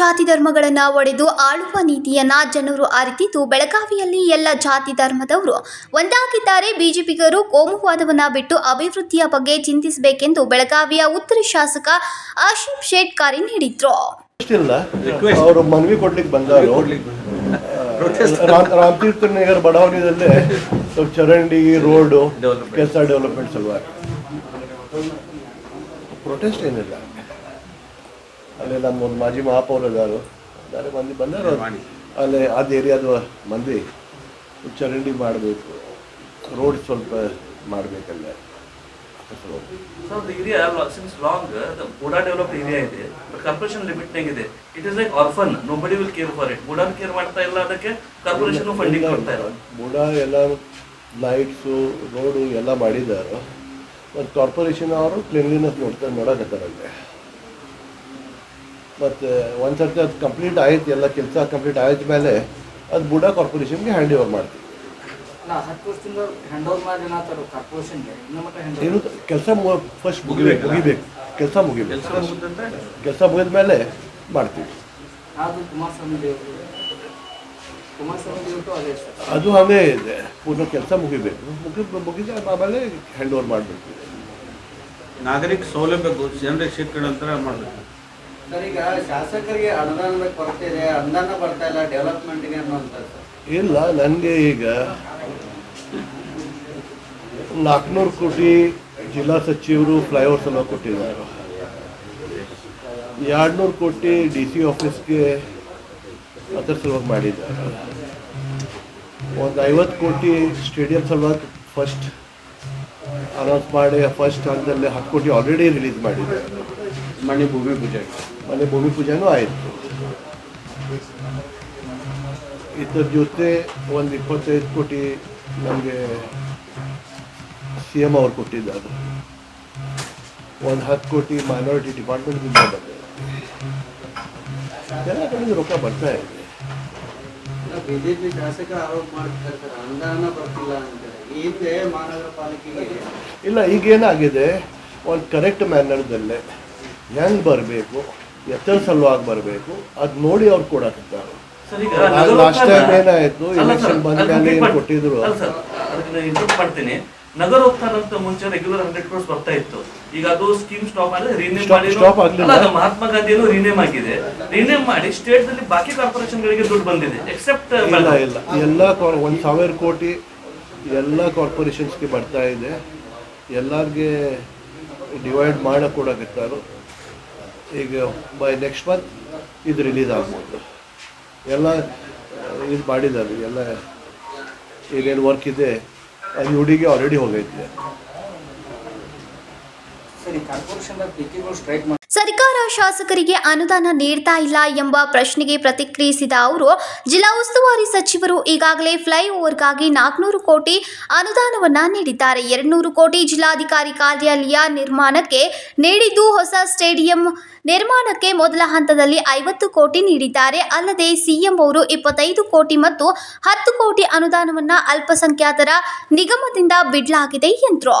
ಜಾತಿ ಧರ್ಮಗಳನ್ನು ಒಡೆದು ಆಳುವ ನೀತಿಯನ್ನ ಜನರು ಅರಿತಿದ್ದು ಬೆಳಗಾವಿಯಲ್ಲಿ ಎಲ್ಲ ಜಾತಿ ಧರ್ಮದವರು ಒಂದಾಗಿದ್ದಾರೆ. ಬಿಜೆಪಿಗರು ಕೋಮುವಾದವನ್ನ ಬಿಟ್ಟು ಅಭಿವೃದ್ಧಿಯ ಬಗ್ಗೆ ಚಿಂತಿಸಬೇಕೆಂದು ಬೆಳಗಾವಿಯ ಉತ್ತರ ಶಾಸಕ ಆಶಿಫ್ ಶೇಟ್ ಕರೆ ನೀಡಿದ್ರು. ಅವರು ಮನವಿ ಕೊಡ್ಲಿಕ್ಕೆ ಬಂದರು. ರಾಮ್ ರಾಮತೀರ್ಥ ನಗರ್ ಬಡಾವಣೆಯಲ್ಲೇ ಚರಂಡಿ ರೋಡು ಕೆಲಸ ಡೆವಲಪ್ಮೆಂಟ್ ಸಲುವಾಗಿ. ಪ್ರೊಟೆಸ್ಟ್ ಏನಿಲ್ಲ. ಅಲ್ಲಿ ನಮ್ಮ ಒಂದು ಮಾಜಿ ಮಹಾಪೌರ ಇದ್ದಾರೆ ಬೇರೆ ಮಂದಿ ಬಂದರು ಅಲ್ಲಿ ಅದು ಏರಿಯಾದ ಮಂದಿ ಚರಂಡಿ ಮಾಡಬೇಕು ರೋಡ್ ಸ್ವಲ್ಪ ಮಾಡಬೇಕಲ್ಲ. Since long, uh, the Buda developed ಇದೆ ಕಾರ್ಪೊರೇಷನ್ ಲಿಮಿಟ್ ಇದೆ it is like orphan nobody will care for it Buda care ಮಾಡ್ತಾ ಇಲ್ಲ ಅದಕ್ಕೆ ಕಾರ್ಪೊರೇಷನ್ ಫಂಡಿಂಗ್ ಕೊಡ್ತಾ ಇಲ್ಲ. ಬುಡಾ ಎಲ್ಲ ಲೈಟ್ಸು ರೋಡು ಎಲ್ಲ ಮಾಡಿದ್ದಾರೆ. ಮತ್ತು ಕಾರ್ಪೊರೇಷನ್ ಅವರು ಕ್ಲೀನ್ಲಿನೆಸ್ ನೋಡ್ತಾರೆ ನೋಡಕತ್ತಾರಲ್ಲಿ ಮತ್ತು ಒಂದು ಸರ್ತಿ ಅದು ಕಂಪ್ಲೀಟ್ ಆಯ್ತು ಎಲ್ಲ ಕೆಲಸ ಕಂಪ್ಲೀಟ್ ಆಯ್ತ ಮೇಲೆ ಅದು ಬುಡ ಕಾರ್ಪೊರೇಷನ್ಗೆ ಹ್ಯಾಂಡ್ ಓವರ್ ಮಾಡ್ತೀವಿ. ಕೆಲಸ ಫಸ್ಟ್ ಮುಗಿಬೇಕು ಮುಗಿಬೇಕು. ಕೆಲಸ ಮುಗಿಬೇಕು. ಕೆಲಸ ಮುಗಿದ ಮೇಲೆ ಮಾಡ್ತೀವಿ. ಅದು ಅದೇ ಇದೆ. ಪೂರ್ಣ ಕೆಲಸ ಮುಗಿಬೇಕು. ಮುಗಿದ ಮುಗಿದ ಆಮೇಲೆ ಹ್ಯಾಂಡ್ ಓವರ್ ಮಾಡಬೇಕು. ನಾಗರಿಕ ಸೌಲಭ್ಯ ಜನರಿಗೆ ಸಿಕ್ಕ ಅಂತ ಮಾಡಬೇಕು. ಸರ್ ಈಗ ಶಾಸಕರಿಗೆ ಅನುದಾನದ ಕೊರತೆ ಇದೆ ಅನುದಾನ ಬರ್ತಾ ಇಲ್ಲ ಡೆವಲಪ್ಮೆಂಟ್ಗೆ ಅನ್ನೋಂಥ ಸರ್. ಇಲ್ಲ ನನಗೆ ಈಗ ನಾಲ್ಕುನೂರು ಕೋಟಿ ಜಿಲ್ಲಾ ಸಚಿವರು ಫ್ಲೈಓವರ್ಸ್ ಎಲ್ಲ ಕೊಟ್ಟಿದ್ದಾರೆ. ಎರಡುನೂರು ಕೋಟಿ ಡಿ ಸಿ ಆಫೀಸ್ಗೆ ಅದರ ಸಲುವಾಗಿ ಮಾಡಿದ್ದಾರೆ. ಒಂದು ಐವತ್ತು ಕೋಟಿ ಸ್ಟೇಡಿಯಂ ಸಲುವಾಗಿ ಫಸ್ಟ್ ಅನೌನ್ಸ್ ಮಾಡಿ ಫಸ್ಟ್ ಹಂತದಲ್ಲಿ ಹತ್ತು ಕೋಟಿ ಆಲ್ರೆಡಿ ರಿಲೀಸ್ ಮಾಡಿದ್ದಾರೆ. ಮಣಿ ಭೂಮಿ ಪೂಜೆ. ಮನೆ ಭೂಮಿ পূজানো ಆಯಿತು ಇದ್ರ ಜೊತೆ ಒಂದು ಇಪ್ಪತ್ತೈದು ಕೋಟಿ ನಮಗೆ ಸಿ ಎಂ ಅವ್ರು ಕೊಟ್ಟಿದ್ದಾರೆ ಒಂದು ಹತ್ತು ಕೋಟಿ ಮೈನಾರಿಟಿ ಡಿಪಾರ್ಟ್ಮೆಂಟ್ದಿಂದ ಬಂದಿದೆ ಎಲ್ಲ ಕಡೆಯಿಂದ ರೊಕ್ಕ ಬರ್ತಾ ಇದೆ ಬಿಜೆಪಿ ಶಾಸಕರು ಆರೋಪ ಮಾಡ್ತಾರೆ ಸರ್ ಅನುದಾನ ಬರ್ತಿಲ್ಲ ಅಂತಾರೆ ಹಿಂದೆ ಮಹಾನಗರ ಪಾಲಿಕೆಗೆ ಇಲ್ಲ ಈಗೇನಾಗಿದೆ ಒಂದು ಕರೆಕ್ಟ್ ಮ್ಯಾನರ್ದಲ್ಲೇ ಹೆಂಗೆ ಬರಬೇಕು ಎತ್ತರ ಸಲುವಾಗಿ ಬರಬೇಕು. ಅದು ನೋಡಿ ಅವ್ರು ಕೊಡಕತ್ತಾರೆ. ನಾನು ನಗರೋತ್ಥಾನ- ಏನಾಯ್ತು, ಅಲ್ಲ ಬಂದ್ಮೇಲೆ ಏನ್ ಕೊಟ್ಟಿದ್ರು? ಮಾಡ್ತೀನಿ. ನಗರ ಅಂತ ಮುಂಚೆ ರೆಗ್ಯುಲರ್ ಹಂಡ್ರೆಡ್ ಕ್ರೋರ್ಸ್ ಬರ್ತಾ ಇತ್ತು. ಈಗ ಅದು ಸ್ಕೀಮ್ ಸ್ಟಾಪ್ ಆದ್ರೆ ರೀನೇಮ್ ಮಾಡಿ. ಮಹಾತ್ಮ ಗಾಂಧಿಯನ್ನು ರೀನೇಮ್ ಆಗಿದೆ. ರೀನೇಮ್ ಮಾಡಿ ಸ್ಟೇಟ್ ದಲ್ಲಿ ಬಾಕಿ ಕಾರ್ಪೊರೇಷನ್ ಗಳಿಗೆ ದುಡ್ಡು ಬಂದಿದೆ. ಎಕ್ಸೆಪ್ಟ್ ಇಲ್ಲ ಇಲ್ಲ. ಎಲ್ಲ ಒಂದ್ ಸಾವಿರ ಕೋಟಿ ಎಲ್ಲ ಕಾರ್ಪೊರೇಷನ್ಸ್ಗೆ ಬರ್ತಾ ಇದೆ. ಎಲ್ಲರಿಗೆ ಡಿವೈಡ್ ಮಾಡಕ್ ಕೊಡಕತ್ತಾರು ಈಗ ಬೈ ನೆಕ್ಸ್ಟ್ ಮಂತ್ ಇದು ರಿಲೀಸ್ ಆಗ್ಬೋದು. ಎಲ್ಲ, ಇದು ಮಾಡಿದ್ದಾರೆ, ಎಲ್ಲ ಏನೇನು ವರ್ಕ್ ಇದೆ, ಅದು ಹುಡುಗಿ ಆಲ್ರೆಡಿ ಹೋಗೈತೆ ಸರ್ ಈ ಕಾರ್ಪೊರೇಷನ್ ಪಿಕ್ಕಿಗಳು ಸ್ಟ್ರೈಕ್ ಮಾಡಿ ಸರ್ಕಾರ ಶಾಸಕರಿಗೆ ಅನುದಾನ ನೀಡ್ತಾ ಇಲ್ಲ ಎಂಬ ಪ್ರಶ್ನೆಗೆ ಪ್ರತಿಕ್ರಿಯಿಸಿದ ಅವರು, ಜಿಲ್ಲಾ ಉಸ್ತುವಾರಿ ಸಚಿವರು ಈಗಾಗಲೇ ಫ್ಲೈಓವರ್ಗಾಗಿ ನಾಲ್ಕುನೂರು ಕೋಟಿ ಅನುದಾನವನ್ನ ನೀಡಿದ್ದಾರೆ. ಎರಡುನೂರು ಕೋಟಿ ಜಿಲ್ಲಾಧಿಕಾರಿ ಕಾರ್ಯಾಲಯ ನಿರ್ಮಾಣಕ್ಕೆ ನೀಡಿದ್ದು ಹೊಸ ಸ್ಟೇಡಿಯಂ ನಿರ್ಮಾಣಕ್ಕೆ ಮೊದಲ ಹಂತದಲ್ಲಿ ಐವತ್ತು ಕೋಟಿ ನೀಡಿದ್ದಾರೆ. ಅಲ್ಲದೆ ಸಿಎಂ ಅವರು ಇಪ್ಪತ್ತೈದು ಕೋಟಿ ಮತ್ತು ಹತ್ತು ಕೋಟಿ ಅನುದಾನವನ್ನ ಅಲ್ಪಸಂಖ್ಯಾತರ ನಿಗಮದಿಂದ ಬಿಡಲಾಗಿದೆ ಎಂದರು.